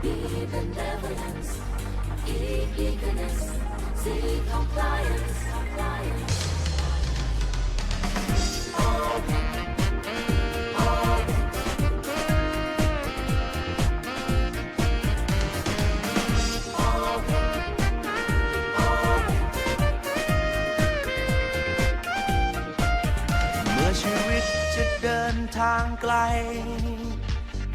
Be benevolence, eagerness, seek compliance, compliance. เมื่อชีวิตจะเดินทางไกล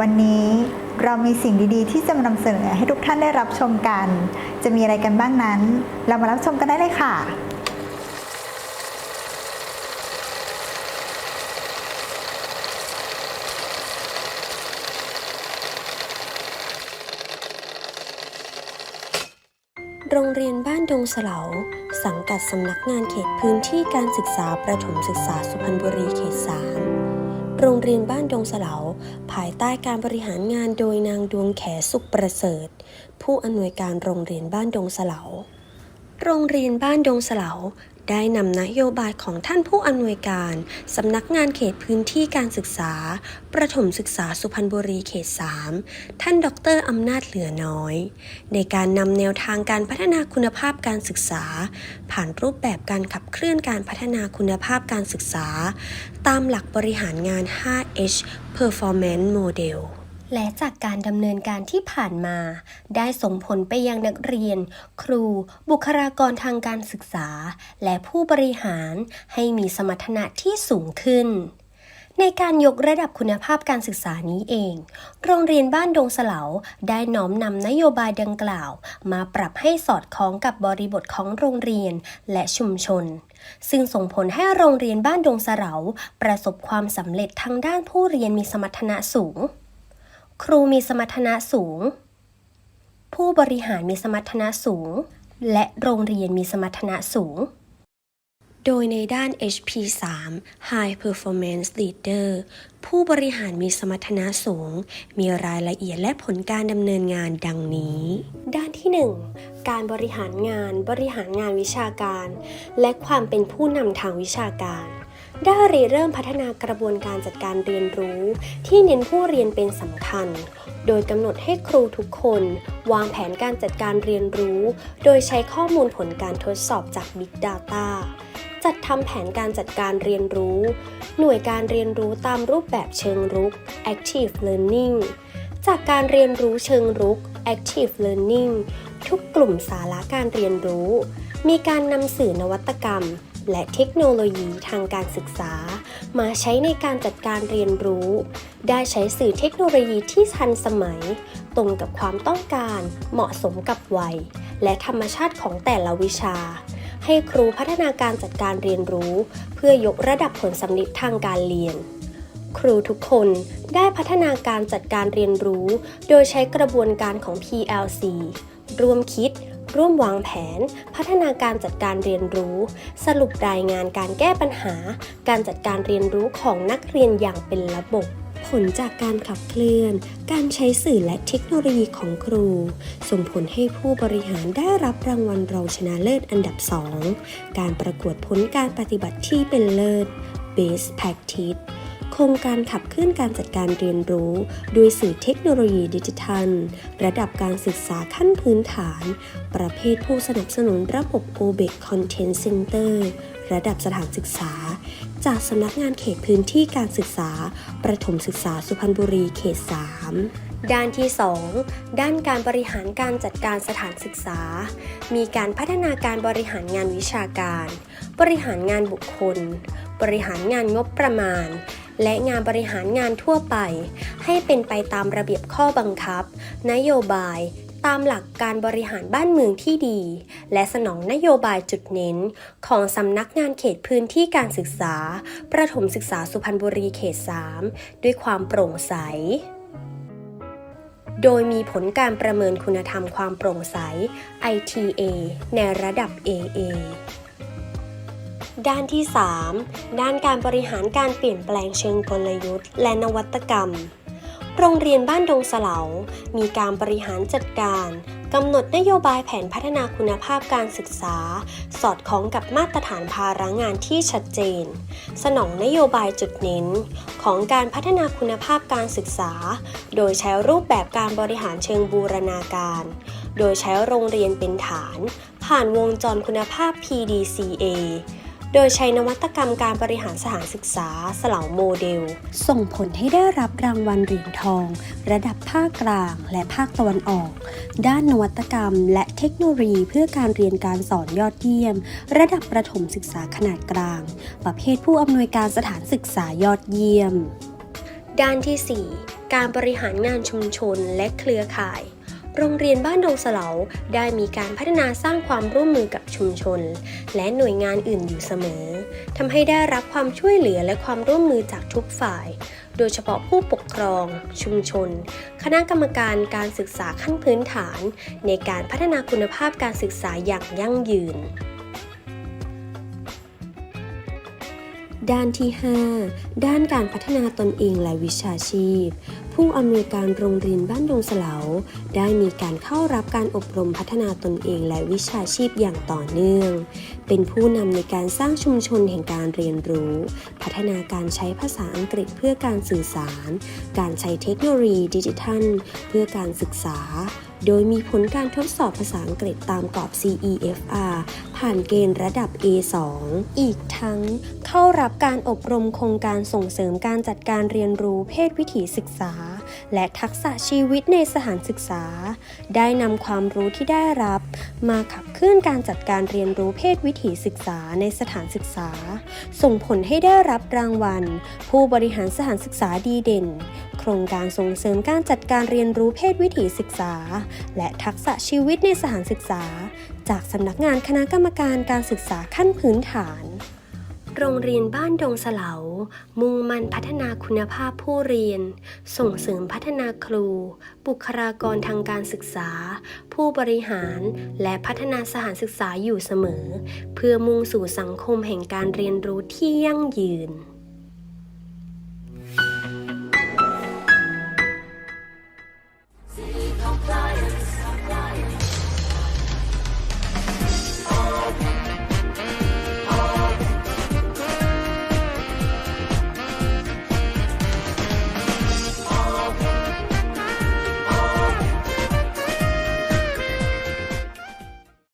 วันนี้เรามีสิ่งดีๆ ที่จะมานำเสนอให้ทุกท่านได้รับชมกัน จะมีอะไรกันบ้างนั้น เรามารับชมกันได้เลยค่ะ โรงเรียนบ้านดงเสลา สังกัดสำนักงานเขตพื้นที่การศึกษาประถมศึกษาสุพรรณบุรีเขต 3 โรงเรียนบ้านดงเสลาภายใต้การบริหารงานโดยนางดวงแขสุขประเสริฐ ผู้อำนวยการโรงเรียนบ้านดงเสลาโรงเรียนบ้านดงเสลา ได้นำนโยบายของท่านผู้อำนวยการสำนักงานเขตพื้นที่การศึกษา ประถมศึกษาสุพรรณบุรีเขต 3 ท่านดรอำนาจเหลือน้อย ในการนำแนวทางการพัฒนาคุณภาพการศึกษา ผ่านรูปแบบการขับเคลื่อนการพัฒนาคุณภาพการศึกษา ตามหลักบริหารงาน 5H Performance Model และจากการดำเนินการที่ผ่านมา ได้ส่งผลไปยังนักเรียน ครู บุคลากรทางการศึกษา และผู้บริหารให้มีสมรรถนะที่สูงขึ้น ในการยกระดับคุณภาพการศึกษานี้เอง โรงเรียนบ้านดงเสลาได้น้อมนำนโยบายดังกล่าว มาปรับให้สอดคล้องกับบริบทของโรงเรียนและชุมชนซึ่งส่งผลให้โรงเรียนบ้านดงเสลาประสบความสำเร็จทางด้านผู้เรียนมีสมรรถนะสูง ครูมีสมรรถนะสูง ผู้บริหารมีสมรรถนะสูง และโรงเรียนมีสมรรถนะสูง โดยในด้าน HP3 High Performance Leader ผู้บริหารมีสมรรถนะสูง มีรายละเอียดและผลการดำเนินงานดังนี้ ด้านที่ 1 การบริหารงาน บริหารงานวิชาการ และความเป็นผู้นำทางวิชาการ ได้ริเริ่มพัฒนากระบวนการจัดการเรียนรู้ ที่เน้นผู้เรียนเป็นสำคัญ โดยกำหนดให้ครูทุกคน วางแผนการจัดการเรียนรู้ โดยใช้ข้อมูลผลการทดสอบจาก Big Data จัดทำแผนการจัดการเรียนรู้ หน่วยการเรียนรู้ตามรูปแบบเชิงรุก Active Learning จากการเรียนรู้เชิงรุก Active Learning ทุกกลุ่มสาระการเรียนรู้ มีการนำสื่อนวัตกรรม และเทคโนโลยีทางการศึกษา มาใช้ในการจัดการเรียนรู้ ได้ใช้สื่อเทคโนโลยีที่ทันสมัย ตรงกับความต้องการเหมาะสมกับวัย และธรรมชาติของแต่ละวิชา ให้ครูพัฒนาการจัดการเรียนรู้ เพื่อยกระดับผลสำลิดทางการเรียน ครูทุกคนได้พัฒนาการจัดการเรียนรู้ โดยใช้กระบวนการของ PLC ร่วมคิด ร่วมวางแผน พัฒนาการจัดการเรียนรู้ สรุปรายงานการแก้ปัญหา การจัดการเรียนรู้ของนักเรียนอย่างเป็นระบบผลจากการขับเคลื่อน การใช้สื่อและเทคโนโลยีของครู ส่งผลให้ผู้บริหารได้รับรางวัลรองชนะเลิศอันดับ 2 การประกวดผลการปฏิบัติที่เป็นเลิศ Best Practice โครงการขับเคลื่อนการจัดการเรียนรู้ด้วยสื่อเทคโนโลยีดิจิทัล ระดับการศึกษาขั้นพื้นฐาน ประเภทผู้สนับสนุนระบบ OBEC Content Center ระดับสถานศึกษา จากสำนักงานเขตพื้นที่การศึกษา ประถมศึกษาสุพรรณบุรีเขต 3ด้านที่ 2 ด้านการบริหารการจัดการสถานศึกษา มีการพัฒนาการบริหารงานวิชาการ บริหารงานบุคคล บริหารงานงบประมาณ และงานบริหารงานทั่วไป ให้เป็นไปตามระเบียบข้อบังคับ นโยบาย ตามหลักการบริหารบ้านเมืองที่ดี และสนองนโยบายจุดเน้น ของสำนักงานเขตพื้นที่การศึกษา ประถมศึกษาสุพรรณบุรีเขต 3 ด้วยความโปร่งใสโดยมีผลการประเมินคุณธรรมความโปร่งใส ITA ในระดับ AA ด้านที่ 3 ด้านการบริหารการเปลี่ยนแปลงเชิงกลยุทธ์ และนวัตกรรม โรงเรียนบ้านดงเสลามีการบริหารจัดการกำหนดนโยบายแผนพัฒนาคุณภาพการศึกษา สอดคล้องกับมาตรฐานภาระงานที่ชัดเจน สนองนโยบายจุดเน้น ของการพัฒนาคุณภาพการศึกษา โดยใช้รูปแบบการบริหารเชิงบูรณาการ โดยใช้โรงเรียนเป็นฐาน ผ่านวงจรคุณภาพ PDCA โดยใช้นวัตกรรมการบริหารสถานศึกษาสลาโมเดล ส่งผลให้ได้รับรางวัลเหรียญทอง ระดับภาคกลางและภาคตะวันออก ด้านนวัตกรรมและเทคโนโลยีเพื่อการเรียนการสอนยอดเยี่ยม ระดับประถมศึกษาขนาดกลาง ประเภทผู้อำนวยการสถานศึกษายอดเยี่ยม ด้านที่ 4 การบริหารงานชุมชนและเครือข่าย โรงเรียนบ้านดงเสลาได้มีการพัฒนาสร้างความร่วมมือกับชุมชน และหน่วยงานอื่นอยู่เสมอทำให้ได้รับความช่วยเหลือและความร่วมมือจากทุกฝ่าย โดยเฉพาะผู้ปกครอง ชุมชน คณะกรรมการการศึกษาขั้นพื้นฐาน ในการพัฒนาคุณภาพการศึกษาอย่างยั่งยืน ด้านที่ 5 ด้านการพัฒนาตนเองและวิชาชีพ ผู้อำนวยการโรงเรียนบ้านดงเสลาได้มีการเข้ารับการอบรมพัฒนาตนเองและวิชาชีพอย่างต่อเนื่อง เป็นผู้นำในการสร้างชุมชนแห่งการเรียนรู้ พัฒนาการใช้ภาษาอังกฤษเพื่อการสื่อสาร การใช้เทคโนโลยีดิจิทัล เพื่อการศึกษาโดยมีผลการทดสอบภาษาอังกฤษตามกรอบ CEFR ผ่านเกณฑ์ระดับ A2 อีกทั้ง เข้ารับการอบรมโครงการส่งเสริมการจัดการเรียนรู้เพศวิถีศึกษา และทักษะชีวิตในสถานศึกษา ได้นำความรู้ที่ได้รับ มาขับเคลื่อนการจัดการเรียนรู้เพศวิถีศึกษาในสถานศึกษา ส่งผลให้ได้รับรางวัล ผู้บริหารสถานศึกษาดีเด่น โครงการส่งเสริมการจัดการเรียนรู้เพศวิถีศึกษา และทักษะชีวิตในสถานศึกษา จากสำนักงานคณะกรรมการการศึกษาขั้นพื้นฐาน โรงเรียนบ้านดงเสลามุ่งมั่นพัฒนาคุณภาพผู้เรียน ส่งเสริมพัฒนาครู บุคลากรทางการศึกษา ผู้บริหาร และพัฒนาสถานศึกษาอยู่เสมอ เพื่อมุ่งสู่สังคมแห่งการเรียนรู้ที่ยั่งยืน